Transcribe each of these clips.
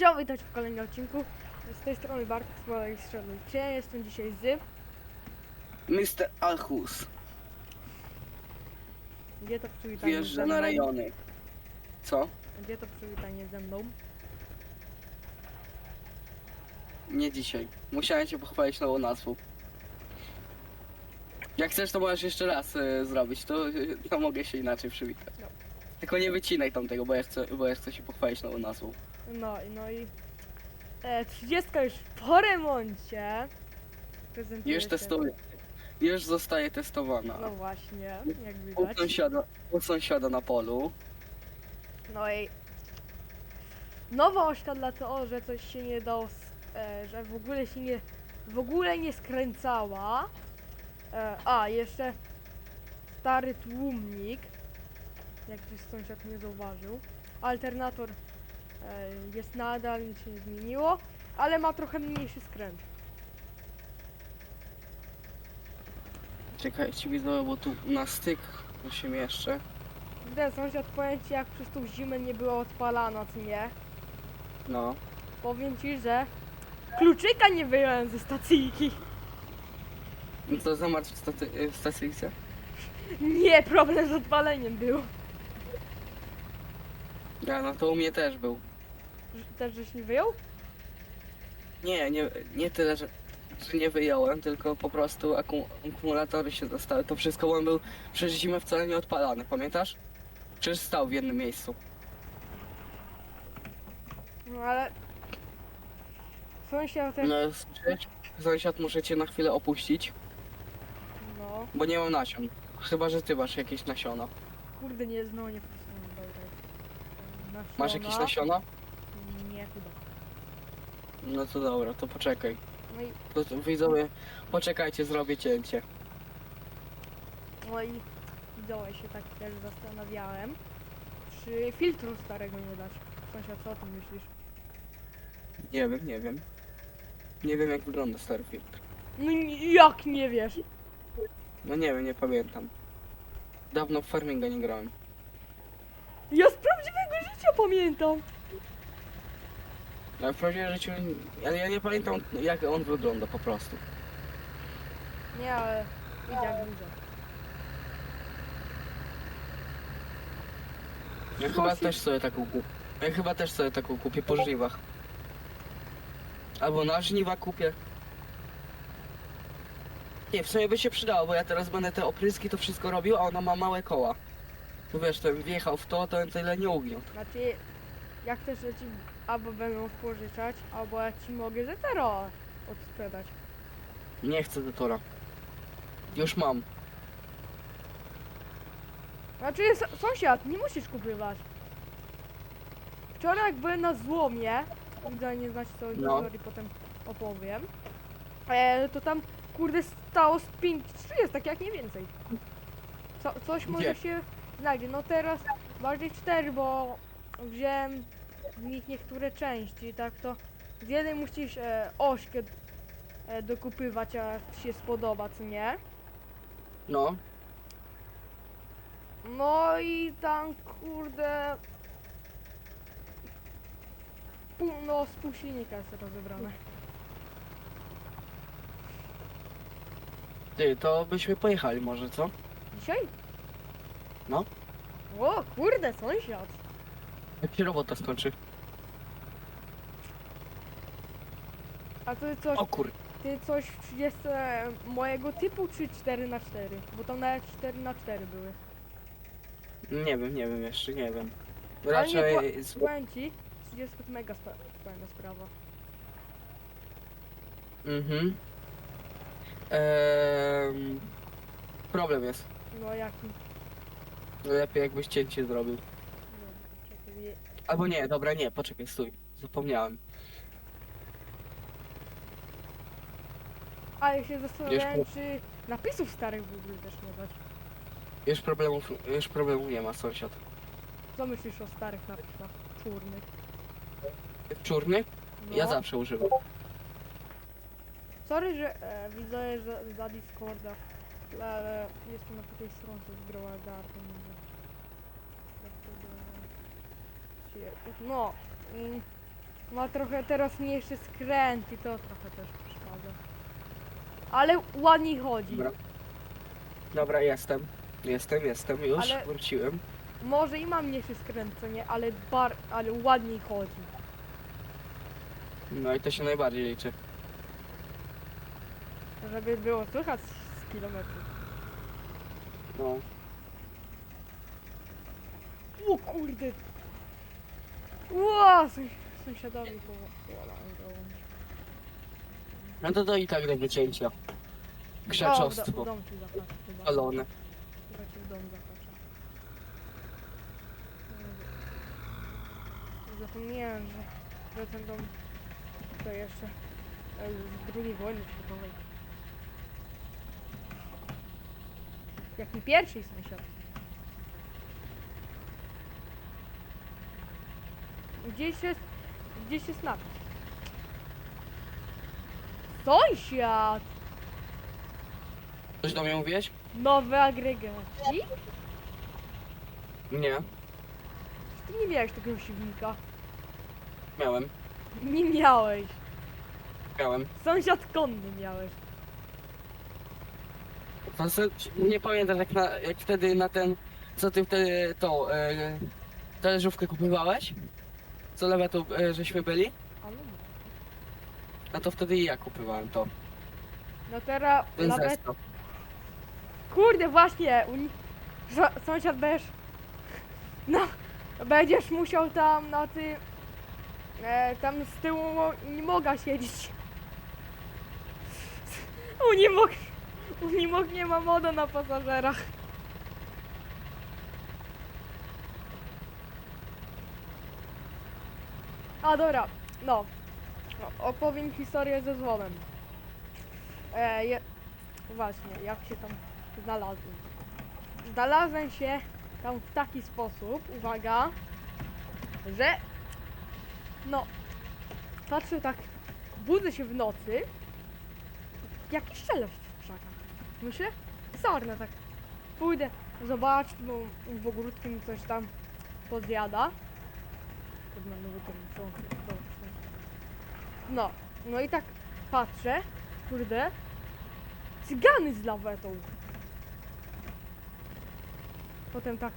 Chciałbym witać w kolejnym odcinku. Z tej strony Bartek z mojej strony. Gdzie jestem dzisiaj z... Mr. Alchus Gdzie to przywitanie wjeżdża ze mną? na rejony. Co? Gdzie to przywitanie ze mną? Nie dzisiaj. Musiałem cię pochwalić nową nazwą. Jak chcesz, to możesz jeszcze raz y, zrobić, to, to mogę się inaczej przywitać. No. Tylko nie wycinaj tamtego, bo ja chcę, bo ja chcę się pochwalić nową nazwą. No i no i... E, 30 już po remoncie. Już się- testuję. Już zostaje testowana. No właśnie, jak U widać. sąsiada, u sąsiada na polu. No i... Nowa ośka dla to, że coś się nie dało, s- e, że w ogóle się nie, w ogóle nie skręcała. E, a, jeszcze stary tłumnik, jak już sąsiad nie zauważył. Alternator jest nadal, nic się nie zmieniło, ale ma trochę mniejszy skręt. Czekajcie widzowie, bo tu na styk się mieszczę. Ten sąsiad powiem ci, jak przez tą zimę nie była odpalana, co nie? No. Powiem ci, że kluczyka nie wyjąłem ze stacyjki. No to zamarł w, staty- y, w stacyjce? Nie, problem z odpaleniem był. Ja, no to u mnie też był. Też żeś nie wyjął? Nie, nie, nie tyle, że, że nie wyjąłem, tylko po prostu akum, akumulatory się dostały. To wszystko, bo on był przez zimę wcale nie odpalany, pamiętasz? Przecież stał w jednym miejscu. No ale... Sąsiad też... No, słyszeć? Sąsiad muszę cię na chwilę opuścić, No, bo nie mam nasion. Chyba, że ty masz jakieś nasiona. kurde, nie znowu nie wpisałem, dobra. Masz jakieś nasiona? No to dobra, to poczekaj. No i, To, to widzowie, poczekajcie, zrobię cięcie. no i... Widziałeś się tak też zastanawiałem, czy filtru starego nie dać. Sąsiad, co o tym myślisz? Nie wiem, nie wiem. Nie wiem jak wygląda stary filtr. No jak nie wiesz? No nie wiem, nie pamiętam. Dawno w farminga nie grałem. Ja z prawdziwego życia pamiętam! Ale w prawdziwym życiu, ale ja nie pamiętam jak on wygląda po prostu. Nie, ale... Idź jak dużo. Ja No chyba też sobie taką kupię. Ja chyba też sobie taką kupię po żniwach. Albo na żniwa kupię. Nie, w sumie by się przydało, bo ja teraz będę te opryski to wszystko robił, a ona ma małe koła. Tu wiesz, ten wjechał w to, to tyle nie ugniótł. Znaczy, jak chcesz, że ci albo będą pożyczać, albo ja ci mogę Zetero odsprzedać. Nie chcę Detora. Już mam. Znaczy, s- sąsiad, nie musisz kupywać. Wczoraj jak byłem na złomie, widzę, nie znać co No. historii potem opowiem, e, to tam, kurde, stało z 5, 30, tak jak nie więcej. Co, coś może Gdzie? się znajdzie. No teraz bardziej 4, bo wziąłem w nich niektóre części, tak to z jednej musisz e, ośkę e, dokupywać, jak ci się spodoba, co nie? No. No i tam kurde. Pół, no z pół silnika jest rozebrane. Ty, to byśmy pojechali może, co? Dzisiaj? No. O kurde, sąsiad. Jak się robota skończy? A ty coś, O kur... ty coś jest e, mojego typu czy 4 na 4 Bo tam nawet 4 na 4 były. Nie wiem, nie wiem jeszcze, nie wiem. Ale Raczej... nie, z- po, powiem ci, 30 to mega spa, fajna sprawa. Mhm. Ehm, problem jest. No jaki? Lepiej jakbyś cięcie zrobił. Albo nie, dobra, nie, poczekaj, stój. Zapomniałem. A ja się zastanawiałem, Wiesz, czy napisów starych w ogóle też nie dać. Już problemów, już problemu nie ma, sąsiad. Co myślisz o starych napisach czurnych? Czurny? No. Ja zawsze używam. Sorry, że e, widzę, że za Discorda, ale jestem na tej stronie z Growa Garden. Jak to było? Się- No, mm, Ma trochę teraz mniejszy skręt i to trochę też przeszkadza. Ale ładniej chodzi. Dobra. Dobra, jestem. Jestem, jestem, już Ale- wróciłem. Może i ma mniejszy skręt, co nie, ale bar, ale ładniej chodzi. No i to się najbardziej liczy. Żeby było słychać z kilometrów. No. O kurde! Ło, sąs sąsiadowi gałąź. No to to i tak do wycięcia. O, Grzeczostwo. do- w dom ci chyba. Palone. Chyba ci w dom. Jezu. Zapomniałem, że, że ten dom to jeszcze e, z drugiej wojny światowej. Jak mi pierwszy sąsiad. Gdzieś jest, gdzieś jest napis. Sąsiad! Coś do mnie mówiłeś? Nowy agregaci? Nie. Ty nie miałeś takiego silnika. Miałem. Nie miałeś. Miałem. Sąsiad konny miałeś. To nie pamiętasz jak, na, jak wtedy na ten, co ty wtedy tą e, talerzówkę kupowałeś? Co lewe to e, żeśmy byli? Ale nie. No to wtedy i ja kupowałem to. No teraz Ten zestaw. Kurde, właśnie! Że- Sąsiad będziesz... No, będziesz musiał tam na ty... E, tam z tyłu nie mogę siedzieć. Unimog... Unimog nie ma moda na pasażerach. A dobra, no. no opowiem historię ze złomem. E, je, właśnie, jak się tam znalazłem. Znalazłem się tam w taki sposób, uwaga, że no, patrzę tak, budzę się w nocy, jakiś szelest w krzakach. Myślę, sarna tak, pójdę, zobacz, bo w ogródku mi coś tam podjada. To- No, no i tak patrzę, kurde, cygany z lawetą. Potem tak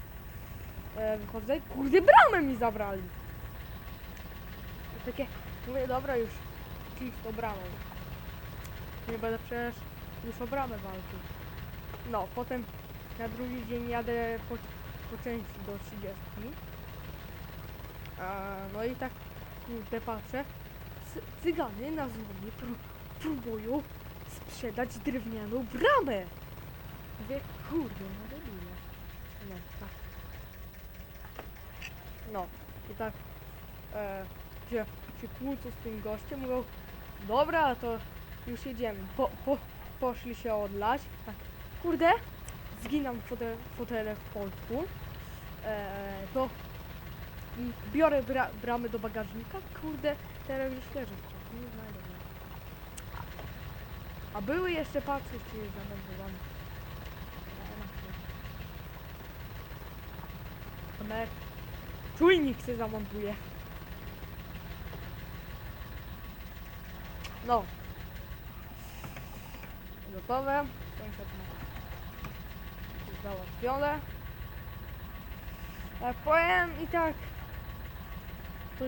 e, wychodzę, kurde, bramę mi zabrali. I takie, mówię, dobra już, czysto bramą. Nie będę przecież już o bramę walczył. No, potem na drugi dzień jadę po, po części do 30. A, no i tak, kurde, patrzę, cy- cygany na złomie pró- próbują sprzedać drewnianą bramę. Mówię, kurde, no debile. No, tak. No, i tak e, się, kłócą z tym gościem, mówią, dobra, to już jedziemy. Po, po, poszli się odlać. Tak, kurde, zginam fotel, fotele w Polsku. E, to biorę bra, bramy do bagażnika, kurde, teraz już leży nie znajdę. A były jeszcze patrzeć, czy jest zamontowane. Kamer. Czujnik się zamontuje. No. Gotowe. Załatwione. A powiem i tak. To...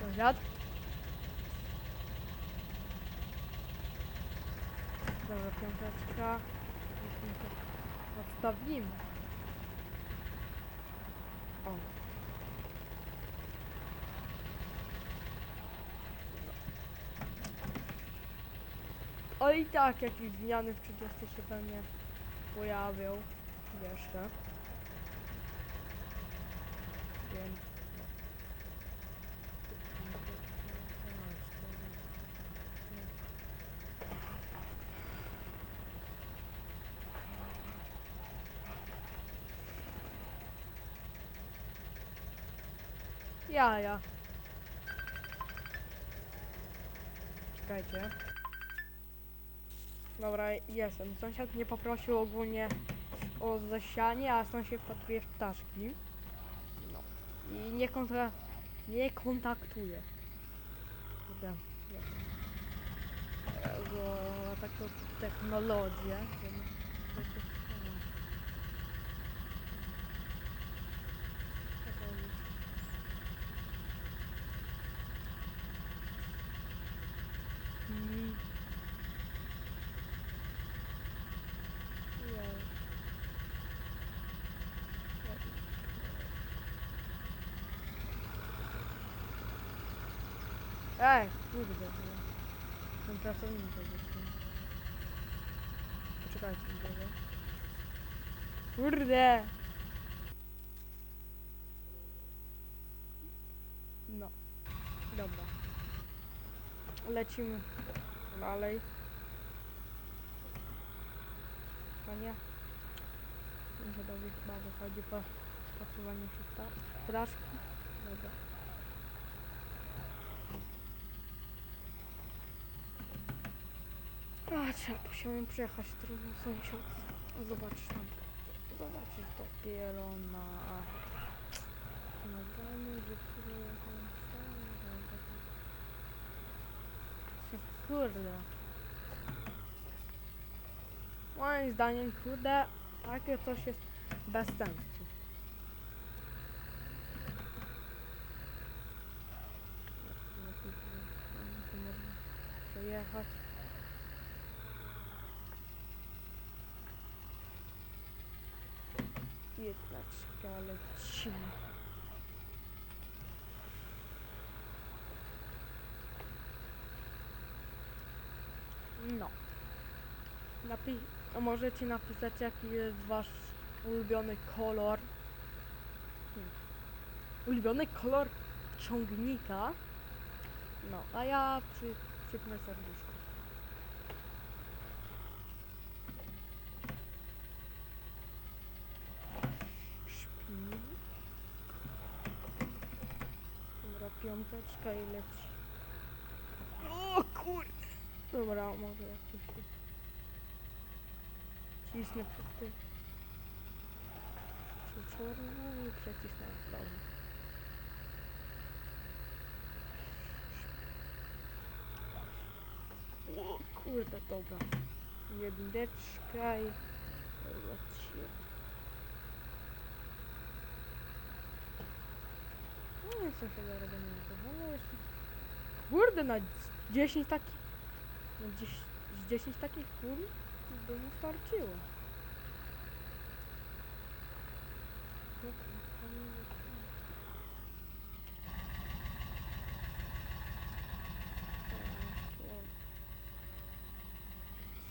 Sąsiad. Dobra, piąteczka. Odstawimy. O. O i tak jakieś zmiany w 30 się pewnie pojawią Więc no. Ja, ja. Czekajcie. Dobra, jestem. Sąsiad mnie poprosił ogólnie o zasianie, a sąsiad wpatruje w ptaszki. No. I nie kontra... nie kontaktuje. Nie wiem. Jezu, taką technologię że to- nie wiem. Taką- Mm. Ojej. Ej, kurde. no. Ten pracownik to wyszło. Poczekajcie mi tego. Kurde! No. Dobra. Lecimy dalej. To nie. Może dobrze chyba wychodzi po spakowaniu się ta fraszki. Dobra. A, trzeba musimy przejechać drugą sąsiad. Zobacz tam. Zobaczyć dopiero na... Nagramy, że Kurde. Moim zdaniem, kurde, takie coś jest bez sensu. Przejechać. Jednaczka lecimy. No. Napi możecie napisać jaki jest wasz ulubiony kolor. Hmm. Ulubiony kolor ciągnika. No, a ja przy, przypnę serduszko. Szpil. Dobra, piąteczka i leci. O kurde. Dobra, może jakoś tu cisnę przez ty. Przeczorno i przecisnę w. O kurde, dobra. Jedyneczka i leci. No nie chcę sobie robię na to, ale jeszcze... Kurde, na 10 takich... Na 10, z 10 takich kul by mi starczyło. Dobra, to nie wiem.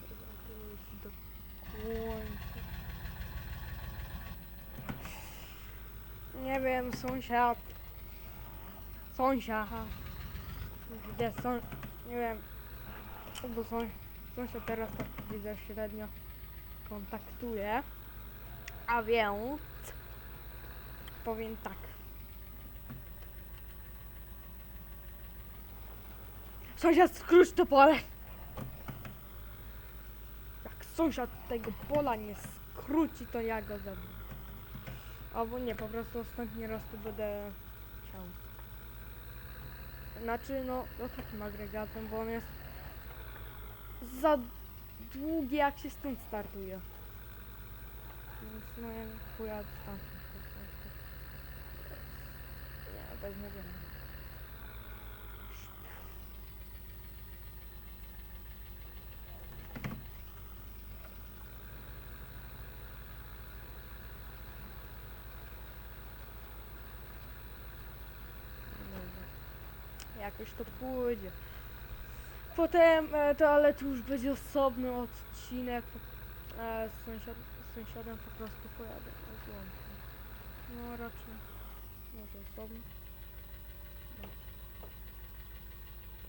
Trzeba tu iść do końca. Nie wiem, sąsiad. Sąsiad. Gdzie są, nie wiem, bo są, sąsiad teraz tak widzę średnio kontaktuje. A więc powiem tak. Sąsiad skróć to pole. Jak sąsiad tego pola nie skróci, to ja go zabiję. Albo nie, po prostu ostatni raz tu będę. Znaczy, no, no takim agregatem, bo on jest za długi, jak się stąd startuje. Więc no, ja pojadę tam. po prostu. Nie, beznadziejnie. Dobra. Jakoś to pójdzie. Potem, to ale tu już będzie osobny odcinek. E, z, sąsiad, z sąsiadem po prostu pojadę. No raczej. Może osobny.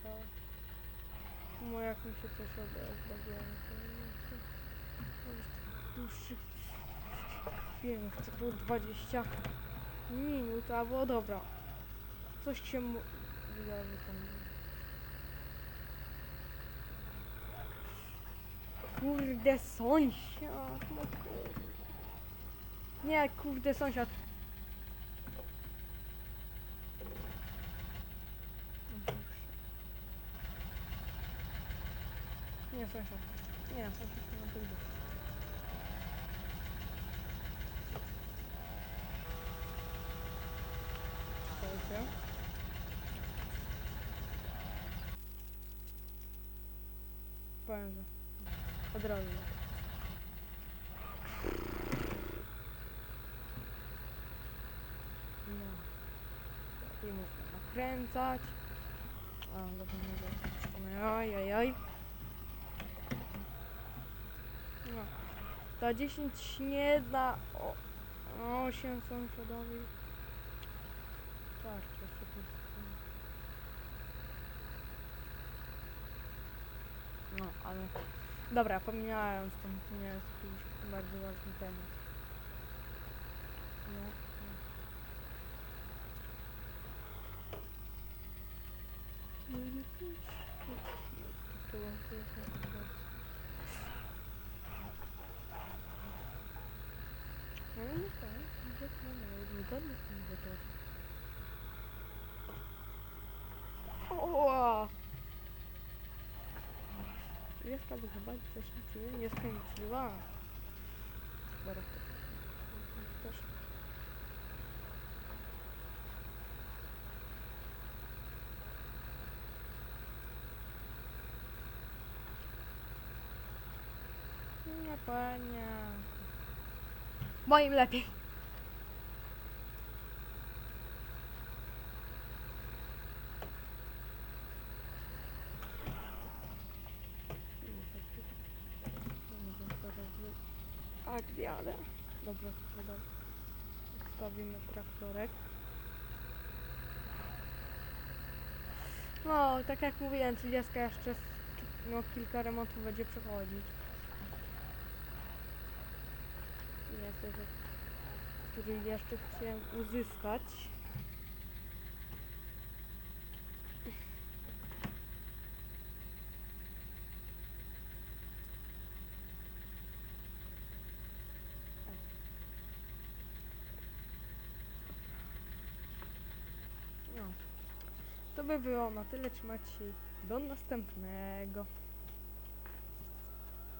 No. No jak mi się coś odezwa, to już dłuższy film, chcę było 20 minut, albo dobra. Coś się mu wydarzy tam. Kurde, sąsiad, no kurde. Nie, kurde, sąsiad. Nie, sąsiad. Nie, sąsiad nie ma pójdzie. Czekajcie. Powiem, że od razu. No. I można nakręcać. A, zapomniałem. Ojej, No. Za 10 nie da. O, 8 sąsiadowi. Tak, jeszcze tu. No, ale. Dobra, pomijając to, nie jest jakiś bardzo ważny temat. No, no. No i no tak, może to nawet wygodnie z tym gotować. Oła! Jest tam chyba coś nie, nie skręciła. Dobra. Też. Nie panie. Moim lepiej. Tak, jadę. Dobra, dobra. Stawimy traktorek. No, tak jak mówiłem, 30 jeszcze no, kilka remontów będzie przechodzić. Niestety, który jeszcze chciałem uzyskać. No. To by było na tyle. Trzymać się. Do następnego.